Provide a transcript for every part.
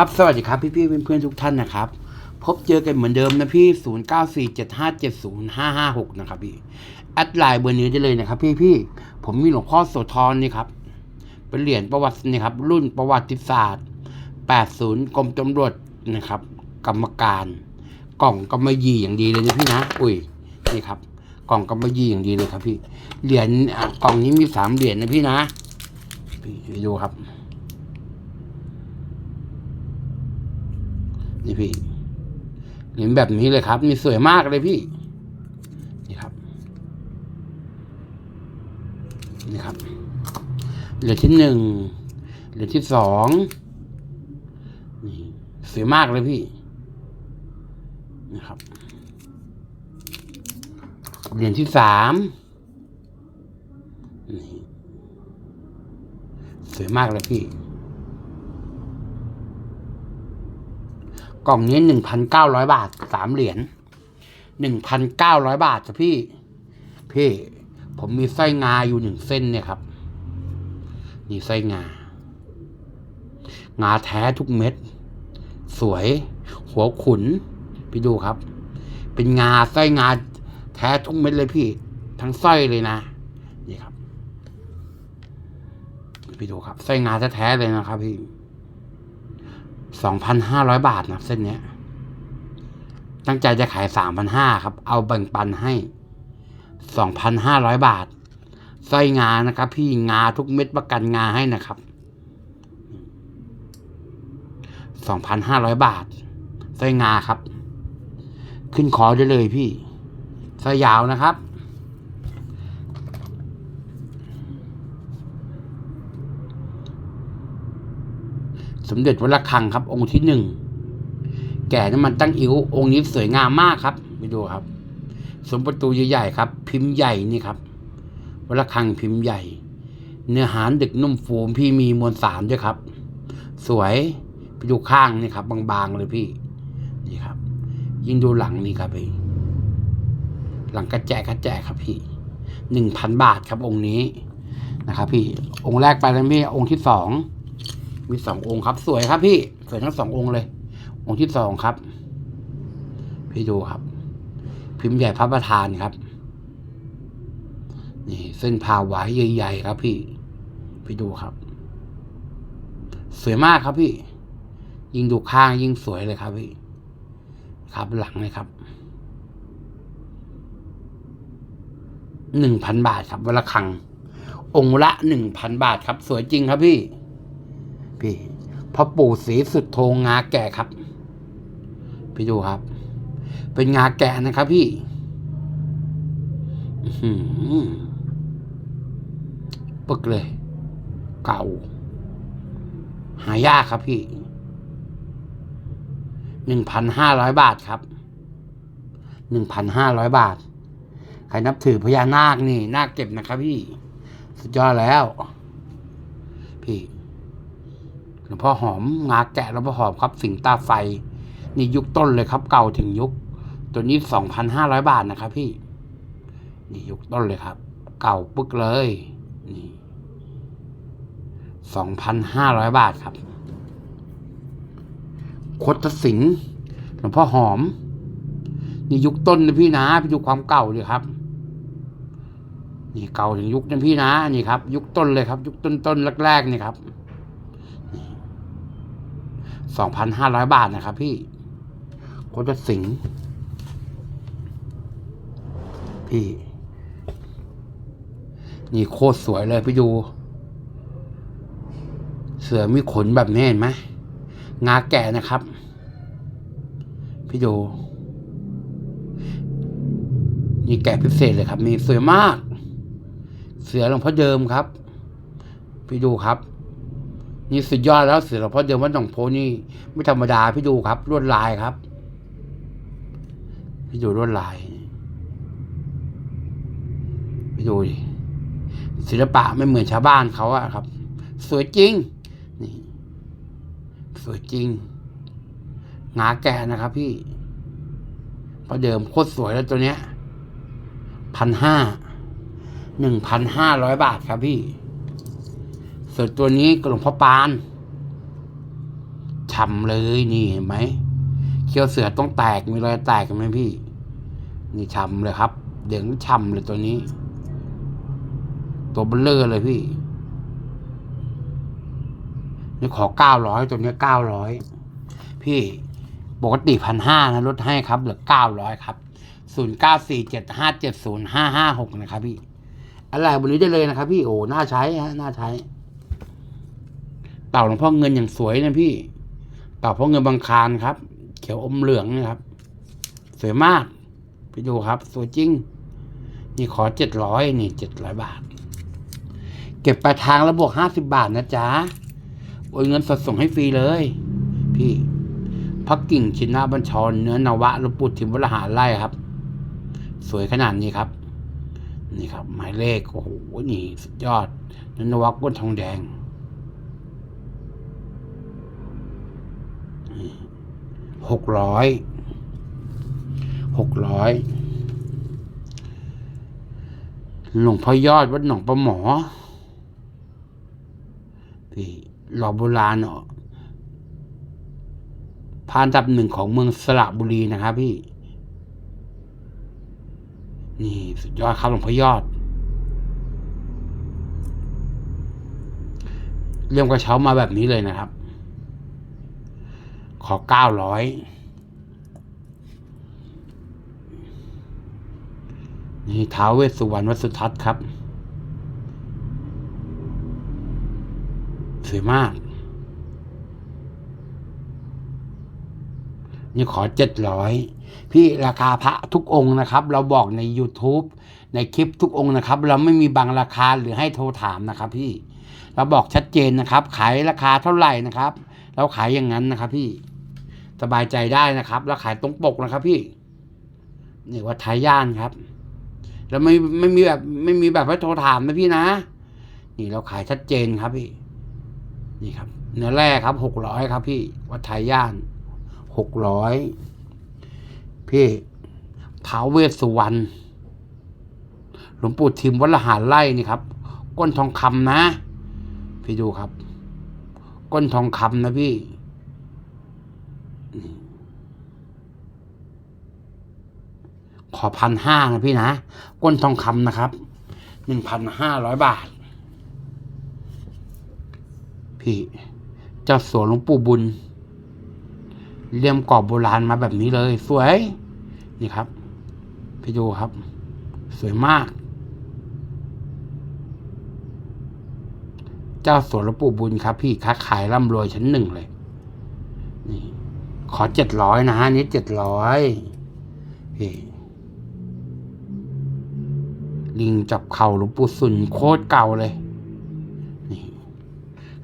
ครับสวัสดีครับพี่พี่ๆเพื่อนๆทุกท่านนะครับ พบเจอกันเหมือนเดิมนะพี่ 0 9 4 7 5 7 0 5 5 6 นะครับพี่แอดไลน์เบอร์นี้ได้เลยนะครับพี่พี่ผมมีหลวงพ่อโสธรนี่ครับ เป็นเหรียญประวัตินี่ครับ รุ่นประวัติศาสตร์ 80 กรมตำรวจนะครับ กรรมการ กล่องกำมะหยี่อย่างดีเลยนะพี่นะ อุ้ยนี่ครับ กล่องกำมะหยี่อย่างดีเลยครับพี่เหรียญกล่องนี้มีสามเหรียญนะพี่นะพี่ไปดูครับ นี่พี่เหรียญแบบนี้เลยครับนี่สวยมากเลยพี่ นี่ครับ นี่ครับ เหรียญที่หนึ่งเหรียญที่สองนี่สวยมากเลยพี่นะครับ เหรียญที่สามนี่สวยมากเลยพี่ กล่องนี้หนึ่งพันเก้าร้อยบาทสามเหรียญหนึ่งพันเก้าร้อยบาทจ้ะพี่ พี่ ผมมีไส้งาอยู่หนึ่งเส้นเนี่ยครับ นี่ไส้งา งาแท้ทุกเม็ด สวย หัวขุน พี่ดูครับ เป็นงาไส้งา แท้ทุกเม็ดเลยพี่ ทั้งไส้เลยนะ นี่ครับ พี่ดูครับ ไส้งาแท้ๆเลยนะครับพี่ สองพันห้าร้อยบาทนะเส้นเนี้ย ตั้งใจจะขายสามพันห้าครับ เอาแบ่งปันให้สองพันห้าร้อยบาทสร้อยงานะครับ พี่งาทุกเม็ดประกันงาให้นะครับสองพันห้าร้อยบาทสร้อยงาครับ ขึ้นคอได้เลยพี่สร้อยยาวนะครับ สมเด็จวัดระฆังครับ องค์ที่หนึ่งแก่น้ำมันตั้งอิ๋วองค์นี้สวยงามมากครับไปดูครับ สมประตูใหญ่ๆครับ พิมพ์ใหญ่นี่ครับวัดระฆังพิมพ์ใหญ่ เนื้อหาดึกนุ่มฟูมพี่มีมวลสารด้วยครับ สวยไปดูข้างนี่ครับ บางๆเลยพี่ นี่ครับ ยิ่งดูหลังนี่ครับพี่หลังกระแจกระแจครับพี่หนึ่งพันบาทครับองค์นี้นะครับ พี่องค์แรกไปแล้วพี่องค์ที่สอง มีสององค์ครับ สวยครับพี่ สวยทั้งสององค์เลย องค์ที่สองครับ พี่ดูครับ พิมพ์ใหญ่พระประธานครับ นี่ เส้นผ่าหวายใหญ่ๆครับ พี่ พี่ดูครับ สวยมากครับพี่ ยิ่งดูข้างยิ่งสวยเลยครับพี่ ครับหลังเลยครับหนึ่งพันบาทครับวันละครังองค์ละหนึ่งพันบาทครับ สวยจริงครับพี่ พี่พ่อปู่ศรีสุดโทงงาแก่ครับ พี่ดูครับ เป็นงาแก่นะครับพี่หือปึกเลย เก่า หายากครับพี่หนึ่งพันห้าร้อยบาทครับหนึ่งพันห้าร้อยบาท ใครนับถือพญานาคนี่นาคเก็บนะครับพี่ สุดยอดแล้ว พี่ หลวงพ่อหอมงาแกะหลวงพ่อหอมครับ สิงตาไฟนี่ยุคต้นเลยครับ เก่าถึงยุค ตัวนี้สองพันห้าร้อยบาทนะครับ พี่ นี่ยุคต้นเลยครับ เก่าปึ๊กเลย นี่สองพันห้าร้อยบาทครับคดสิงหลวงพ่อหอม นี่ยุคต้นนะพี่นะพี่ดูความเก่าเลยครับ นี่เก่าถึงยุคนั้นพี่นะนี่ครับ ยุคต้นเลยครับ ยุคต้นต้นๆแรกๆนี่ครับ สองพันห้าร้อยบาทนะครับพี่โคตรสิง พี่ นี่โคตรสวยเลยพี่ดู เสือมีขนแบบนี้เห็นไหมงาแก่นะครับ พี่ดูนี่แกะพิเศษเลยครับนี่สวยมาก เสือหลวงพ่อเดิมครับ พี่ดูครับ นี่สุดยอดแล้วเสือหลวงพ่อเดิมวัดหนองโพนี่ไม่ธรรมดาพี่ดูครับลวดลายครับ พี่ดูลวดลายพี่ดูดิศิลปะไม่เหมือนชาวบ้านเขาอะครับ สวยจริงนี่สวยจริงงาแกะนะครับ พี่เพราะเดิมโคตรสวยแล้วตัวเนี้ยพันห้าหนึ่งพันห้าร้อยบาทครับพี่ ส่วนตัวนี้ก็หลวงพ่อปานช่ำเลยนี่เห็นไหมเขี้ยวเสือต้องแตกมีรอยแตกไหมพี่ นี่ช่ำเลยครับ เดี๋ยวช่ำเลยตัวนี้ ตัวเบลเลอร์เลยพี่นี่ขอเก้าร้อยตัวนี้เก้าร้อยพี่ปกติพันห้านะลดให้ครับ เหลือเก้าร้อยครับศูนย์เก้าสี่เจ็ดห้าเจ็ดศูนย์ห้าห้าหกนะครับพี่ อะไรบนนี้ได้เลยนะครับพี่โอ้น่าใช้ฮะน่าใช้ เต่าหลวงพ่อเงินอย่างสวยนะพี่ เต่าพ่อเงินบางคารครับ เขียวอมเหลืองนะครับ สวยมากพี่ดูครับ สวยจริง นี่ขอเจ็ดร้อยนี่เจ็ดร้อยบาท เก็บปลายทางแล้วบวกห้าสิบบาทนะจ๊ะโอนเงินสดส่งให้ฟรีเลย พี่พักกิ่งชินนาบัญชรเนื้อนวะหลวงปู่ทิมวรหาไล่ครับ สวยขนาดนี้ครับ นี่ครับ หมายเลขโอ้โหนี่สุดยอดเนื้อนวะก้นทองแดง หกร้อยหกร้อยหลวงพ่อยอดวัดหนองประหมอพี่หล่อโบราณเนาะพานดับหนึ่งของเมืองสระบุรีนะครับพี่ นี่สุดยอดครับหลวงพ่อยอด เรื่องกระเช้ามาแบบนี้เลยนะครับ ขอเก้าร้อยนี่ท้าวเวสสุวรรณวัสุทัศน์ครับสวยมาก นี่ขอเจ็ดร้อยพี่ราคาพระทุกองค์นะครับ เราบอกใน YouTube ในคลิปทุกองค์นะครับ เราไม่มีบางราคาหรือให้โทรถามนะครับ พี่เราบอกชัดเจนนะครับ ขายราคาเท่าไหร่นะครับ เราขายอย่างนั้นนะครับ พี่สบายใจได้นะครับ แล้วขายตรงปกนะครับ พี่นี่วัดท้ายย่านครับ แล้วไม่ไม่มีแบบไม่มีแบบให้โทรถามนะพี่นะ นี่เราขายชัดเจนครับพี่ นี่ครับ เนื้อแร่ครับหกร้อยครับ พี่วัดไทยย่านหกร้อยพี่ท้าวเวสสุวรรณหลวงปู่ทิมวัดละหารไล่นี่ครับ ก้นทองคำนะ พี่ดูครับ ก้นทองคำนะพี่ ขอพันห้านะพี่นะ ก้นทองคำนะครับ หนึ่งพันห้าร้อยบาท พี่ เจ้าสวนหลวงปู่บุญ เลี่ยมกรอบโบราณมาแบบนี้เลย สวย นี่ครับ พี่ดูครับ สวยมาก เจ้าสวนหลวงปู่บุญครับ พี่ค้าขายร่ำรวยชั้นหนึ่งเลย นี่ ขอเจ็ดร้อยนะฮะนี้เจ็ดร้อยพี่ลิงจับเข่าหลวงปู่สุนโคตรเก่าเลยนี่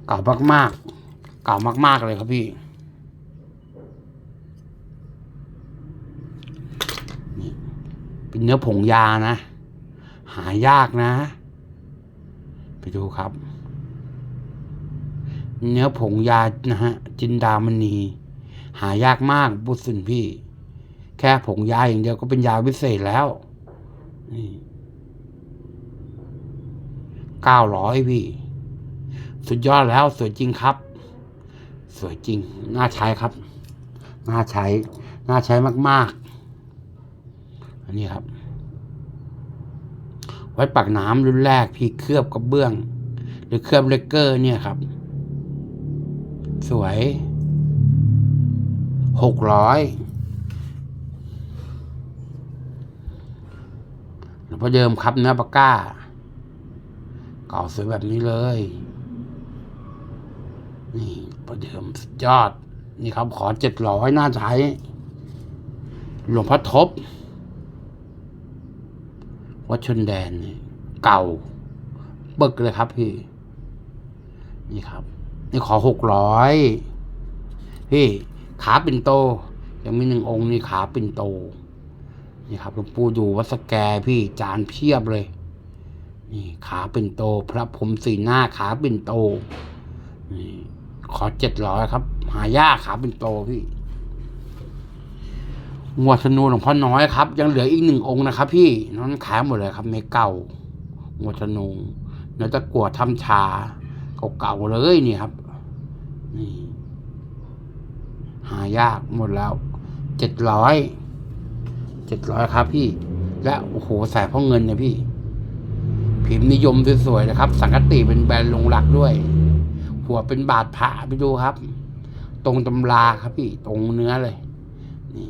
เก่ามากๆ เก่ามาก ๆ เลยครับพี่นี่เป็นเนื้อผงยานะ หายากนะ ไปดูครับ เนื้อผงยานะฮะจินดามณี หายากมากบุสุนพี่ แค่ผงยาอย่างเดียวก็เป็นยาวิเศษแล้วนี่เก้าร้อยพี่ สุดยอดแล้วสวยจริงครับ สวยจริง น่าใช้ครับ น่าใช้ น่าใช้มาก ๆ อันนี้ครับ ไว้ปักน้ำรุ่นแรกพี่เคลือบกระเบื้อง หรือเคลือบเลกเกอร์เนี่ยครับ สวยหกร้อยหลวงพ่อเดิมครับเนื้อปาก้า เก่าสวยแบบนี้เลย นี่ประเดิมสุดยอด นี่ครับขอเจ็ดร้อยน่าใช้ หลวงพ่อทบ วัดชนแดน เก่า เบิกเลยครับพี่ นี่ครับ นี่ขอหกร้อยพี่ขาปิ่นโต ยังมีหนึ่งองค์นี่ขาปิ่นโต นี่ครับหลวงปู่ดูวัดสแกพี่จานเพียบเลย นี่ขาปิ่นโต พระพรมสีหน้าขาปิ่นโต นี่ขอเจ็ดร้อยครับ หายากขาปิ่นโตพี่งวดธนูหลวงพ่อน้อยครับ ยังเหลืออีกหนึ่งองค์นะครับ พี่นั้นขายหมดเลยครับเมเก่างวดธนูเนื้อตะกัวทำชาเก่าๆเลยนี่ครับ นี่ายากหมดแล้วเจ็ดร้อยเจ็ดร้อยครับพี่ และโอ้โหสายพ่อเงินเนี่ยพี่ พิมพ์นิยมสวยๆนะครับ สังกติเป็นแบรนด์ลงหลักด้วย หัวเป็นบาทพระไปดูครับ ตรงตำราครับพี่ ตรงเนื้อเลย นี่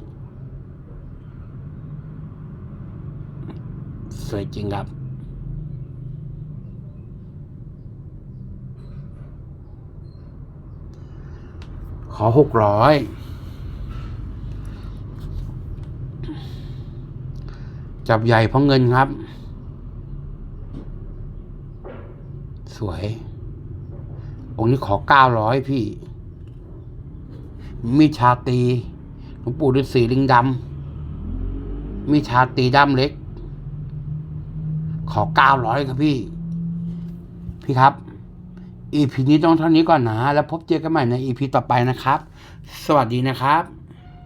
สวยจริงครับ ขอหกร้อยจับใหญ่เพราะเงินครับ สวย องค์นี้ขอเก้าร้อยพี่ มีชาตีหลวงปู่ฤาษีลิงดำมีชาตีด้ามเล็ก ขอเก้าร้อยครับพี่ พี่ครับ อีพีนี้ต้องเท่านี้ก่อนนะ แล้วพบเจอกันใหม่ในอีพีต่อไปนะครับ สวัสดีนะครับ